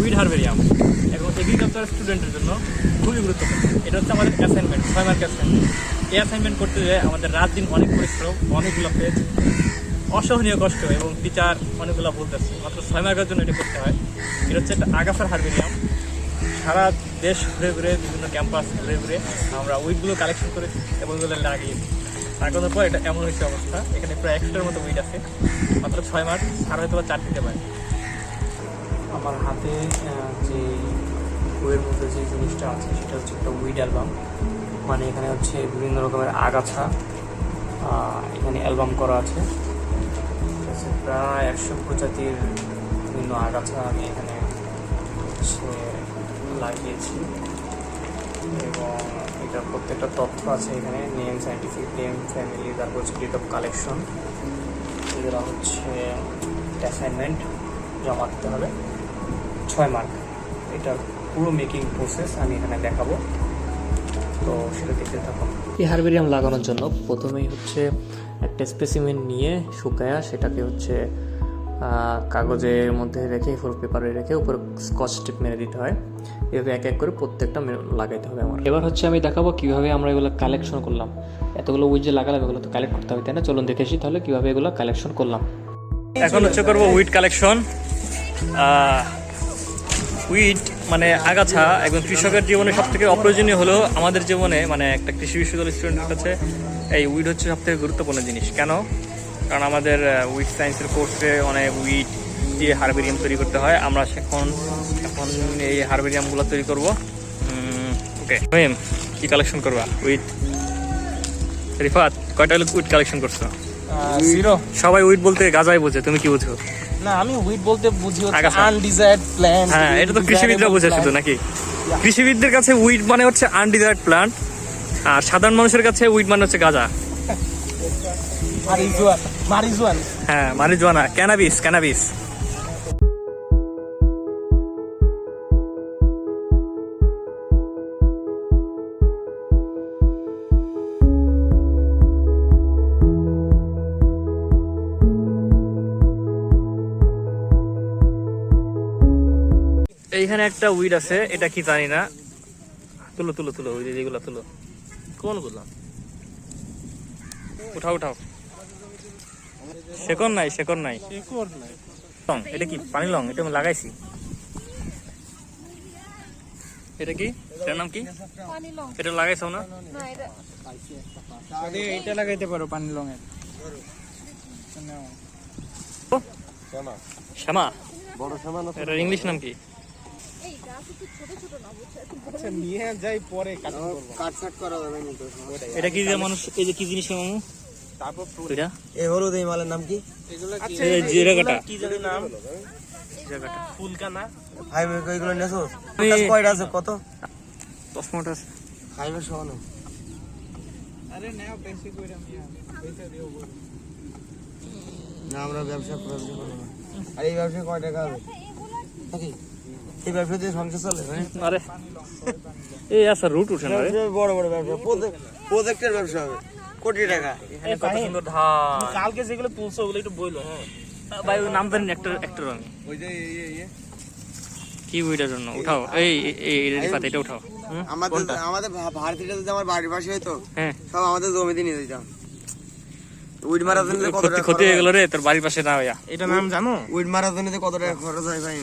Weed herbarium এবং agriculture স্টুডেন্টের জন্য খুবই গুরুত্বপূর্ণ। এটা হচ্ছে আমাদের অ্যাসাইনমেন্ট ছয় মার্ক অ্যাসাইনমেন্ট এই অ্যাসাইনমেন্ট করতে গিয়ে আমাদের রাত দিন অনেক পরিশ্রম, অনেকগুলো পেজ, অসহনীয় কষ্ট এবং টিচার অনেকগুলো বলতেছে মাত্র ছয় মার্কের জন্য এটা করতে হয়। এটা হচ্ছে একটা আগাছার হারবেরিয়াম সারা দেশ ঘুরে ঘুরে বিভিন্ন ক্যাম্পাস ঘুরে ঘুরে আমরা উইডগুলো কালেকশন করে এবং ওগুলো লাগিয়েছি লাগানোর পর এটা এমন হয়েছে অবস্থা। এখানে প্রায় একশোটার মতো উইড আছে। মাত্র ছয় মাস আর হয়তো বা চার দিতে পারে। আমার হাতে যে বইয়ের মধ্যে যে জিনিসটা আছে, সেটা হচ্ছে একটা উইড অ্যালবাম মানে এখানে হচ্ছে বিভিন্ন রকমের আগাছা এখানে অ্যালবাম করা আছে। প্রায় একশো প্রজাতির বিভিন্ন আগাছা আমি এখানে হচ্ছে লাগিয়েছি। এবং এটার প্রত্যেকটা তথ্য আছে এখানে নেম সাইন্টিফিক নেম ফ্যামিলি তারপর হচ্ছে ডেট অফ কালেকশন এগুলো হচ্ছে অ্যাসাইনমেন্ট জমা দিতে হবে। ছয় মার্ক। এটা পুরো মেকিং প্রসেস আমি এখানে দেখাবো। তো সেটা দেখতে থাকুন। এই হারবেরিয়াম লাগানোর জন্য প্রথমেই হচ্ছে একটা স্পেসিমেন নিয়ে শুকায়া সেটাকে হচ্ছে কাগজের মধ্যে রেখে ফোর পেপারে রেখে উপরে স্কচ টিপ মেরে দিতে হয়। এভাবে এক এক করে প্রত্যেকটা মে- লাগাইতে হবে আমার। এবার হচ্ছে আমি দেখাবো কীভাবে আমরা এগুলো কালেকশন করলাম। এতগুলো উইড যে লাগালাম এগুলো তো কালেক্ট করতে হবে তাই না? চলুন দেখে আসি তাহলে কীভাবে এগুলো কালেকশন করলাম। এখন হচ্ছে করব উইড কালেকশন উইড মানে আগাছা, একজন কৃষকের জীবনে সব থেকে অপ্রয়োজনীয় হলো আমাদের জীবনে মানে একটা কৃষি বিশ্ববিদ্যালয় স্টুডেন্টের কাছে এই উইড হচ্ছে সব থেকে গুরুত্বপূর্ণ জিনিস। কেন? কারণ আমাদের উইড সায়েন্সের কোর্সে অনেক উইড দিয়ে হারবেরিয়াম তৈরি করতে হয়। আমরা এখন এখন এই হারবেরিয়ামগুলো তৈরি করব। ওকে কি কালেকশন করবা? উইড রিফাত, কয়টা উইড কালেকশন করছ? জিরো সবাই উইট বলতে গাজাই বোঝে তুমি কি বুঝো? না আমি উইট বলতে বুঝি হচ্ছে আনডিজায়ার্ড প্ল্যান্ট হ্যাঁ এটা তো কৃষিবিদরা বোঝে শুধু নাকি? কৃষিবিদদের কাছে উইট মানে হচ্ছে আনডিজায়ার্ড প্লান্ট আর সাধারণ মানুষের কাছে উইট মানে হচ্ছে গাঁজা। মারিজুয়ান। মারিজুয়ান। হ্যাঁ মারিজুয়ানা ক্যানাবিস ক্যানাবিস এইখানে একটা উইড আছে এটা কি জানি না। তুলো তুলো তুলো ওই যে যেগুলো তুলো। কোনগুলো উঠাও উঠাও। শেকর নাই শেকর নাই। লং এটা কি পানি লং? এটা আমি লাগাইছি। এটা কি? এটার নাম কি? এটা লাগাইছো না? এটা লাগাইতে পারো পানি লঙের শ্যামা। এটার ইংলিশ নাম কি? নিয়ে যাই পরে কাটিং করব এটা কি যে মানুষ এই যে কি জিনিস মামু? তারপর এটা? এই হলুদ এই মালের নাম কি? এগুলো কি? জিরা কাটা কি জানি নাম? জিরা কাটা ফুলকানা ফাইভ নেছো কয়টা আছে? কত? আছে। ফাইভের সহ না আরে নাও বেশি কইরা মিয়া পয়সা দিও না আমরা ব্যবসা করব না। আর এই ব্যবসা কয় টাকা হবে? নাকি? এই ব্যবসা দিয়ে সংসার চলে? আরে এই আচ্ছা রুট উঠে না রে। বড় বড় ব্যবসা। প্রজেক্টের ব্যবসা হবে। কোটি টাকা। এখানে কত সুন্দর ধান কালকে যেগুলো তুলছো ওগুলো একটু বইলো হ্যাঁ? ভাই ওই নাম জানি একটা একটা রঙ ওই যে ইয়ে ইয়ে কি ওইটার জন্য? উঠাও। এই এই এই রিফাত এটা উঠাও। আমাদের আমাদের যদি আমার বাড়ির পাশে হতো হ্যাঁ। সব আমাদের জমিতে নিয়ে যেতাম। উইড মারার জন্য কত ক্ষতি টাকা ক্ষতি খরচ হয়ে হয়? গেল রে তোর বাড়ির পাশে না ভাইয়া এটা নাম জানো? উইড মারার জন্য কত টাকা খরচ হয় ভাই?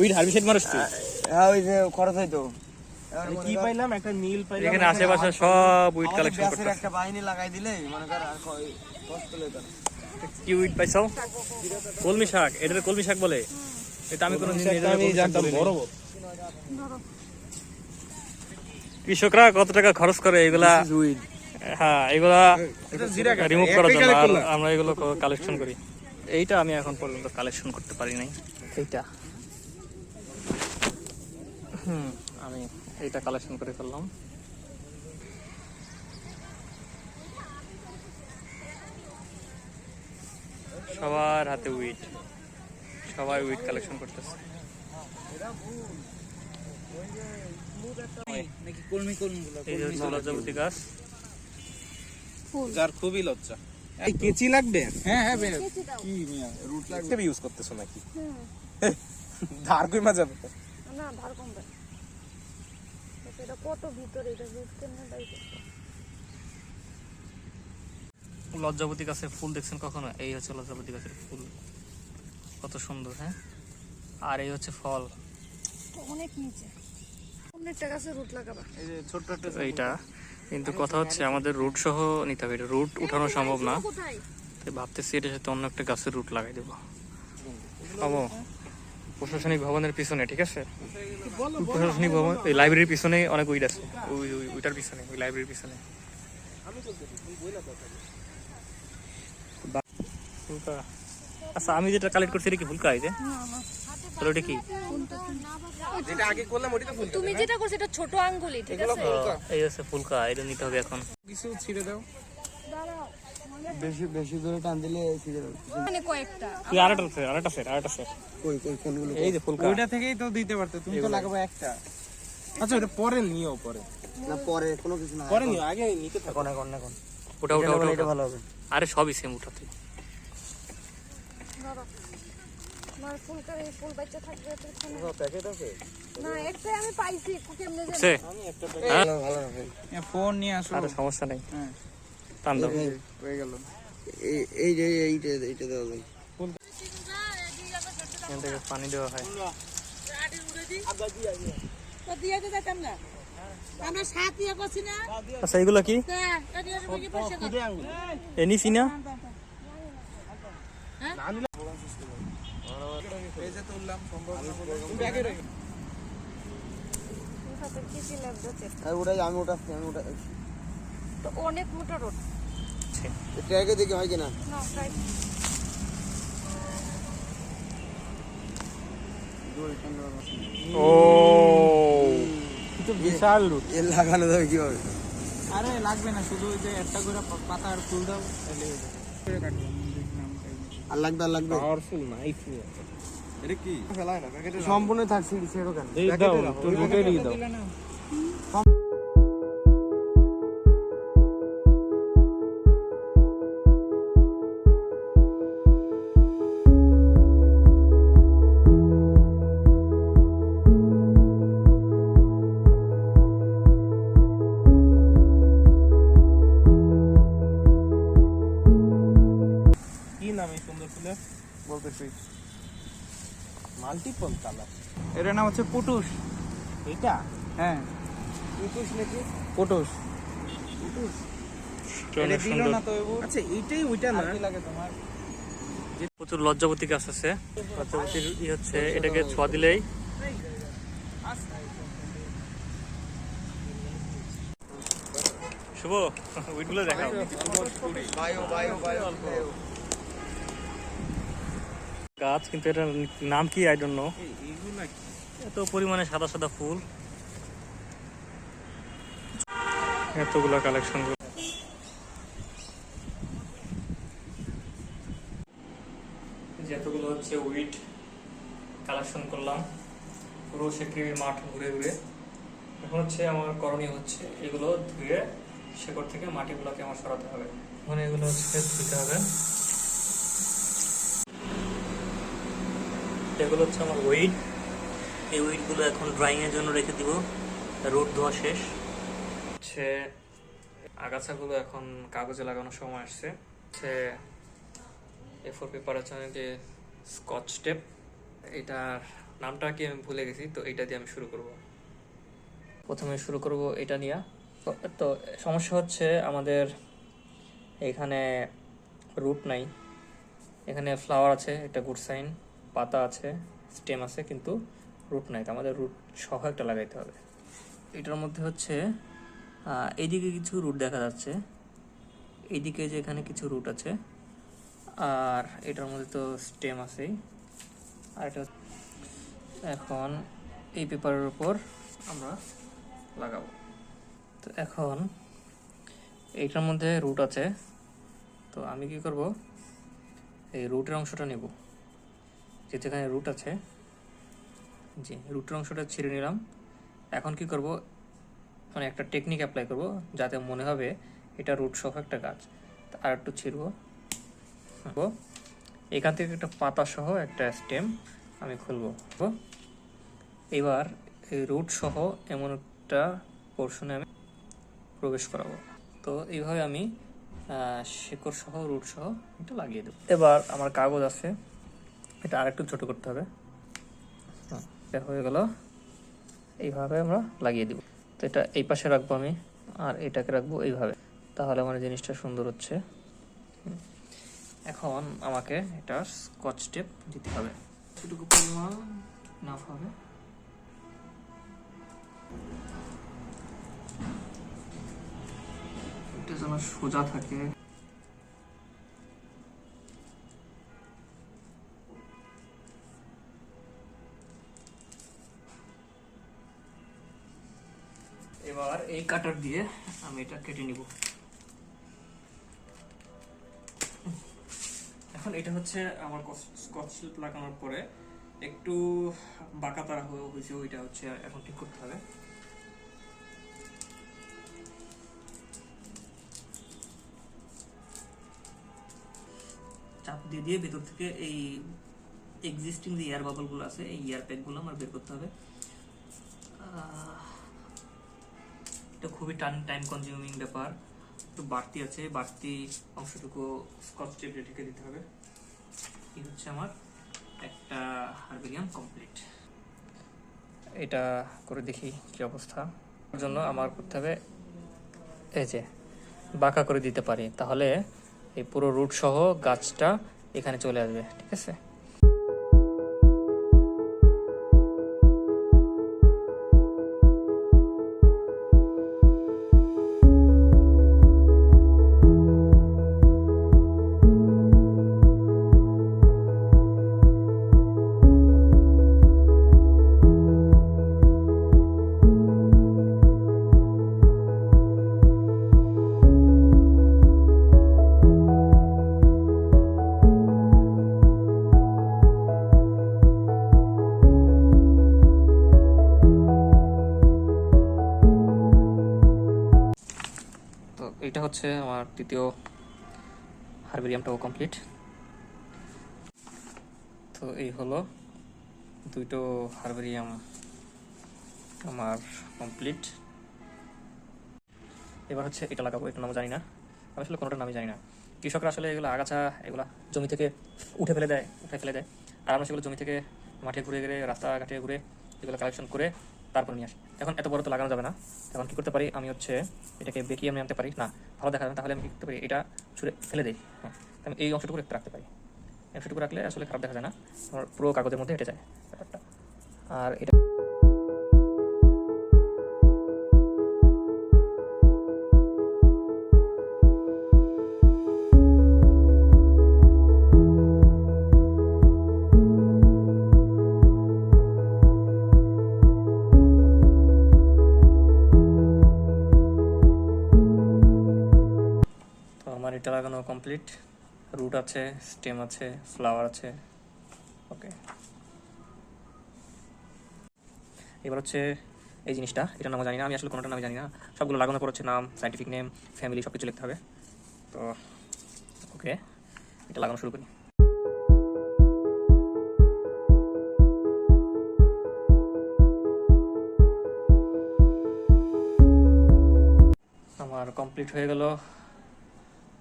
উইড হার্বিসাইড মানুষ তুই হ্যাঁ ওই যে খরচ মনে কি পাইলাম? একটা নীল পাইলাম এখানে আশেপাশে সব উইড কালেকশন করতে একটা বাহিনী লাগাই দিলে মনে কর আর কষ্ট কি উইড পাইছো? কলমি শাক এটার কলমি শাক বলে। এটা আমি কোনো আমি জানতাম বড় বড়। কৃষকরা কত টাকা খরচ করে এগুলা? হ্যাঁ এগুলা এটা জিরা কাটা। রিমুভ করার জন্য। আমরা এগুলো কালেকশন করি। এইটা আমি এখন পর্যন্ত কালেকশন করতে পারি নাই। এইটা। হুম আমি এইটা কালেকশন করে ফেললাম। সবার হাতে উইট সবাই উইট কালেকশন করতেছে। যার খুবই লজ্জা। এই কেচি লাগবে? হ্যাঁ হ্যাঁ বের কি রুট লাগবে? ইউজ করতেছো নাকি? ধার কইমা যাবে না ধার কমবে। এটা কত ভিতরে এটা রুট কেমনে বাইরে লজ্জাপতি গাছের ফুল দেখছেন কখনো? এই হচ্ছে লজ্জাপতি গাছের ফুল। কত সুন্দর হ্যাঁ? আর এই হচ্ছে ফল। অনেক নিচে। অনেকটা গাছে রুট লাগাবা। এই যে ছোট্ট একটা এইটা কিন্তু কথা হচ্ছে আমাদের রুট সহ নিতে হবে। এটা রুট উঠানো সম্ভব না। তাই ভাবতেছি এটা সাথে অন্য একটা গাছের রুট লাগাই দেবো। প্রশাসনিক ভবনের পিছনে ঠিক আছে? প্রশাসনিক ভবন এই লাইব্রেরির পিছনে অনেক উইড আছে। ওই ওই ওইটার পিছনে ওই লাইব্রেরির পিছনে। আচ্ছা আমি যেটা কালেক্ট করছি এটা কি ফুলকা এই যে? তাহলে ওটা কি? যেটা আগে করলাম ওটা তো ফুল তুমি যেটা করছ এটা ছোট আঙ্গুলি ঠিক আছে? এই হচ্ছে ফুলকা এটা নিতে হবে এখন। কিছু ছিঁড়ে দাও। বেশি বেশি করে টান দিলে ছিঁড়ে যাবে। মানে কয়েকটা। কি আরেকটা আছে আরেকটা সেট আরেকটা সেট কই কই কোনগুলো? এই যে ফুলকা। ওইটা থেকেই তো দিতে পারতে তুমি তো লাগাবে একটা। আচ্ছা ওটা পরে নিও পরে। না পরে কোনো কিছু না। পরে নিও আগে নিতে থাকো। এখন এখন এখন। ওটা ওটা ওটা এটা ওটা। ভালো হবে। আরে সবই সেম উঠাতে দাঁড়াও আমার ফুলকার এই ফুল বাচ্চা থাকবে এতক্ষণে। প্যাকেট আছে? না একটা আমি পাইছি কেমনে জানি। আমি একটা হ্যাঁ? ভালো ভালো ফোন নিয়ে আসো। আরে সমস্যা নেই। হ্যাঁ। টান দাও। হয়ে গেল। এই এই যে এইটা এইটা দেওয়া যায়। এখান থেকে পানি দেওয়া হয়। আচ্ছা এগুলো কি? না। আমি ওটাচ্ছি আমি ওটা তো অনেক মোটা রোড। ট্র্যাকে দেখি হয় কিনা? না ও। বিশাল লুট এর লাগানো যাবে কীভাবে? আরে লাগবে না শুধু ওই যে একটা করে পাতা আর ফুল দাও তাহলে। আর লাগবে আর লাগবে? পাওয়ারফুল নাইফ এটা কি? সম্পূর্ণ থাকছে সেরকম। দাও দাও। নাম হচ্ছে পুটুস এটা হ্যাঁ। পুতুষ নাকি? পুটুস সুন্দর। আচ্ছা এইটাই ওইটা না? লাগে তোমার? প্রচুর লজ্জাপতি গাছ আছে। লজ্জাপতির ই হচ্ছে এটাকে ছোঁয়া দিলেই। শুভ উইটগুলো দেখাও। গাছ কিন্তু এটার নাম কি? আই ডোন্ট নো এইগুলা কি? এত পরিমাণে সাদা সাদা ফুল। এতগুলো কালেকশন যতগুলো হচ্ছে উইট কালেকশন করলাম। পুরো সেক্রি মাঠ ঘুরে ঘুরে। এখন হচ্ছে আমার করণীয় হচ্ছে এগুলো ধুয়ে শেকড় থেকে মাটিগুলোকে আমার সরাতে হবে। এখন এগুলো হচ্ছে ধুতে হবে। এগুলো হচ্ছে আমার ওয়েট এই উইডগুলো এখন ড্রাইং এর জন্য রেখে দিব। রোদ ধোয়া শেষ। হচ্ছে আগাছাগুলো এখন কাগজে লাগানোর সময় আসছে। হচ্ছে এ ফোর পেপার হচ্ছে যে স্কচ টেপ এটার নামটা কি আমি ভুলে গেছি, তো এটা দিয়ে আমি শুরু করব। প্রথমে শুরু করব এটা নিয়ে। তো সমস্যা হচ্ছে আমাদের এখানে রুট নাই। এখানে ফ্লাওয়ার আছে, একটা গুড সাইন পাতা আছে স্টেম আছে, কিন্তু রুট নাই, তো আমাদের রুট সহ একটা লাগাইতে হবে। এটার মধ্যে হচ্ছে এইদিকে কিছু রুট দেখা যাচ্ছে। এইদিকে যে এখানে কিছু রুট আছে, আর এটার মধ্যে তো স্টেম আছেই। আর এটা এখন এই পেপারের উপর আমরা লাগাবো। তো এখন এইটার মধ্যে রুট আছে, তো আমি কি করব? এই রুটের অংশটা নেব। যেখানে রুট আছে জি রুটের অংশটা ছিঁড়ে নিলাম। এখন কি করব? মানে একটা টেকনিক অ্যাপ্লাই করব যাতে মনে হবে এটা রুট সহ একটা গাছ। আর একটু ছিঁড়ব। এখান থেকে একটা পাতা সহ একটা স্টেম আমি খুলবো। এবার রুট সহ এমন একটা পোর্শনে আমি প্রবেশ করাবো। তো এইভাবে আমি শেকড় সহ রুট সহ এটা লাগিয়ে দেবো। এবার আমার কাগজ আছে, এটা আরেকটু ছোট করতে হবে। এটা হয়ে গেল। এইভাবে আমরা লাগিয়ে দিব। তো এটা এই পাশে রাখব আমি, আর এটাকে রাখব এইভাবে। তাহলে আমার জিনিসটা সুন্দর হচ্ছে। এখন আমাকে এটা স্কচ টেপ দিতে হবে। পরিমাণ হবে। এটা যেন সোজা থাকে। কাটার দিয়ে আমি এটা কেটে নিব। এখন এটা হচ্ছে আমার স্কচ লাগানোর পরে একটু বাঁকা তারা হয়েছে, ওইটা হচ্ছে এখন ঠিক করতে হবে। চাপ দিয়ে দিয়ে ভেতর থেকে এই এক্সিস্টিং যে এয়ার বাবলগুলো আছে, এই এয়ার প্যাকগুলো আমার বের করতে হবে। এটা খুবই টাইম টাইম কনজিউমিং ব্যাপার। একটু বাড়তি আছে, বাড়তি অংশটুকু স্কচ টেপ ঢেকে দিতে হবে। এই হচ্ছে আমার একটা হারবেরিয়াম কমপ্লিট এটা করে দেখি কি অবস্থা। জন্য আমার করতে হবে, এই যে, বাঁকা করে দিতে পারি। তাহলে এই পুরো রুট সহ গাছটা এখানে চলে আসবে, ঠিক আছে? হচ্ছে আমার তৃতীয় হারবেরিয়ামটাও কমপ্লিট। তো এই হলো দুটো হারবেরিয়াম আমার কমপ্লিট। এবার হচ্ছে এটা লাগাবো এটা নাম জানি না। আমি আসলে কোনোটা নামই জানি না। কৃষকরা আসলে এগুলো আগাছা, এগুলো জমি থেকে উঠে ফেলে দেয়, উঠে ফেলে দেয়। আর আমরা সেগুলো জমি থেকে মাঠে ঘুরে ঘুরে, রাস্তাঘাটে ঘুরে এগুলো কালেকশন করে তারপর নিয়ে আসি। এখন এত বড় তো লাগানো যাবে না। এখন কি করতে পারি? আমি হচ্ছে এটাকে বেঁকিয়ে আমি আনতে পারি। না, ভালো দেখা যাবে তাহলে আমি করতে পারি? এটা ছুঁড়ে ফেলে দিই। হ্যাঁ আমি এই অংশটুকু রাখতে পারি। অংশটুকু রাখলে আসলে খারাপ দেখা যায় না। আমার পুরো কাগজের মধ্যে হেঁটে যায় ব্যাপারটা। আর এটা কমপ্লিট রুট আছে স্টেম আছে ফ্লাওয়ার আছে ওকে এবার হচ্ছে এই জিনিসটা এটা নাম জানি না আমি আসলে কোনোটা নাম জানি না সবগুলো লাগানোর পর হচ্ছে নাম সাইন্টিফিক নেম ফ্যামিলি সব কিছু লিখতে হবে। তো ওকে এটা লাগানো শুরু করি। আমার কমপ্লিট হয়ে গেল।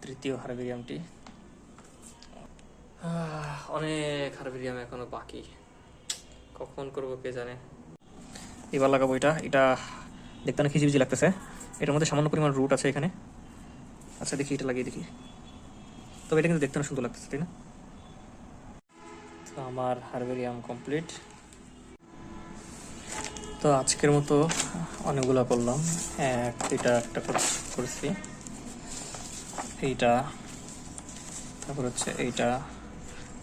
তৃতীয় হারবেরিয়ামটি। অনেক হারবেরিয়াম এখনও বাকি। কখন করব কে জানে? এবার লাগাবো এটা। এটা দেখতে অনেক খিচিবিচি লাগতেছে। এটার মধ্যে সামান্য পরিমাণ রুট আছে এখানে। আচ্ছা দেখি এটা লাগিয়ে দেখি। তবে এটা কিন্তু দেখতে অনেক সুন্দর লাগতেছে তাই না? তো আমার হারবেরিয়াম কমপ্লিট। তো আজকের মতো অনেকগুলো করলাম। এক এটা একটা কর- করেছি। এইটা তারপর হচ্ছে এইটা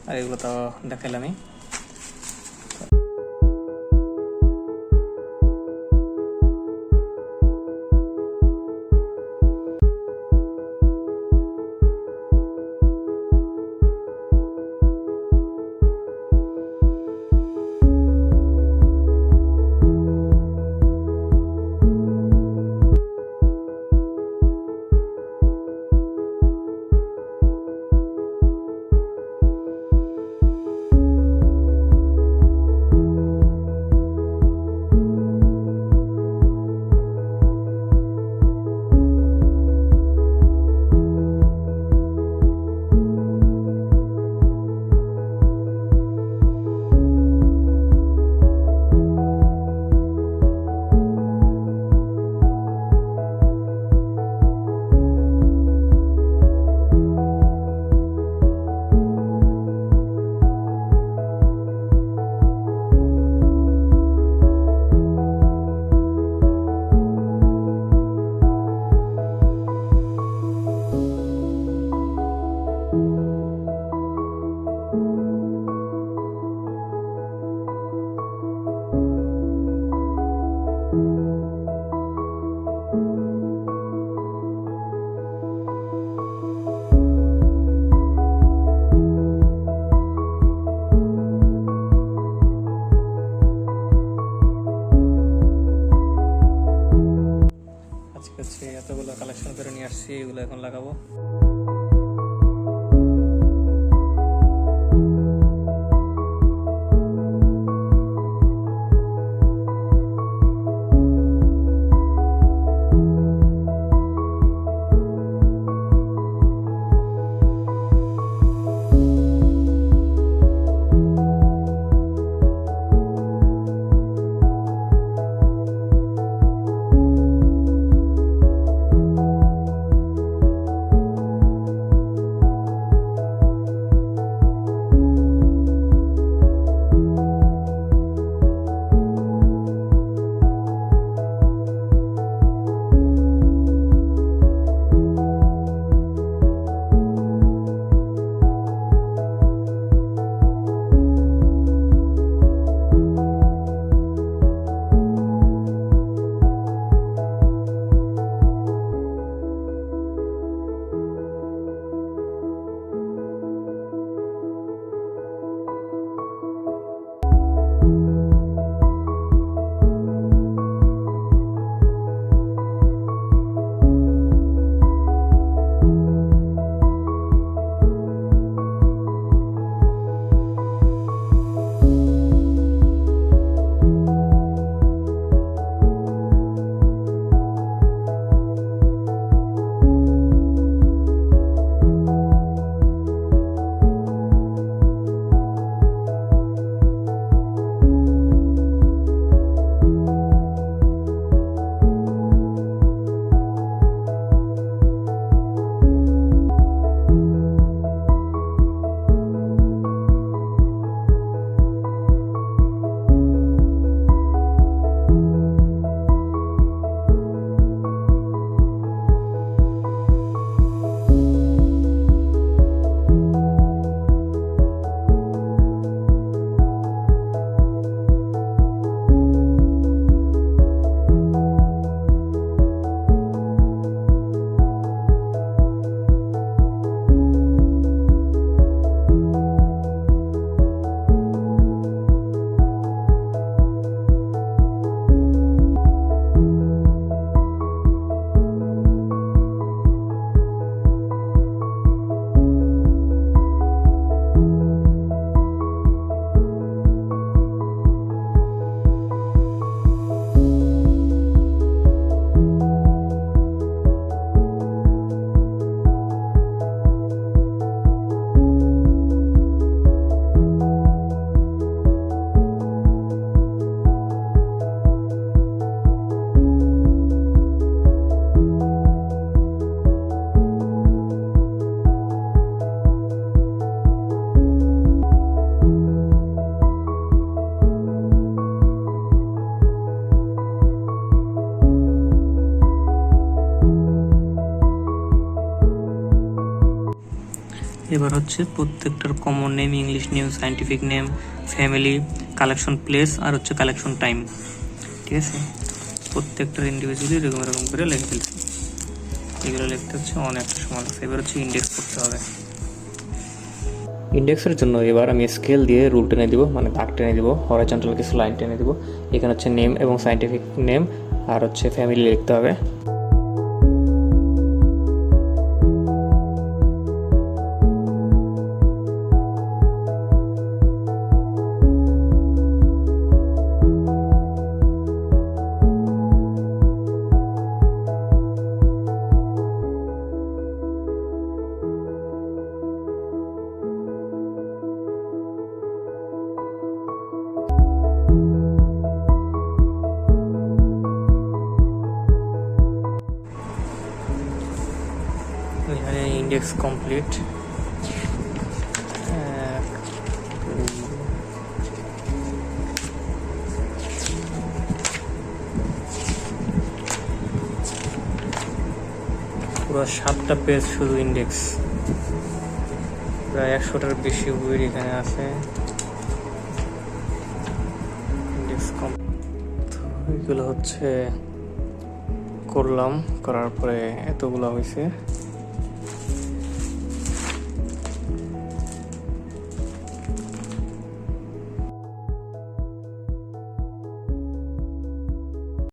আর এগুলো তো দেখাইলামই। এবার হচ্ছে প্রত্যেকটার common name English name scientific name family collection place আর হচ্ছে কালেকশন টাইম ঠিক আছে? প্রত্যেকটার ইন্ডিভিজুয়ালি এরকম এরকম করে লিখে ফেলছি। এগুলো লিখতে হচ্ছে অনেকটা সময় লাগছে এবার হচ্ছে ইন্ডেক্স করতে হবে। ইন্ডেক্সের জন্য এবার আমি স্কেল দিয়ে রুল টেনে দিব মানে দাগ টেনে দিব হরাইজন্টাল কিছু লাইন টেনে দিব। এখানে হচ্ছে নেম এবং সাইন্টিফিক নেম আর হচ্ছে ফ্যামিলি লিখতে হবে। কমপ্লিট পুরো সাতটা পেজ শুধু ইন্ডেক্স প্রায় একশোটার বেশি বই এখানে আছে। ইন্ডেক্স কম এগুলো হচ্ছে করলাম, করার পরে এতগুলো হয়েছে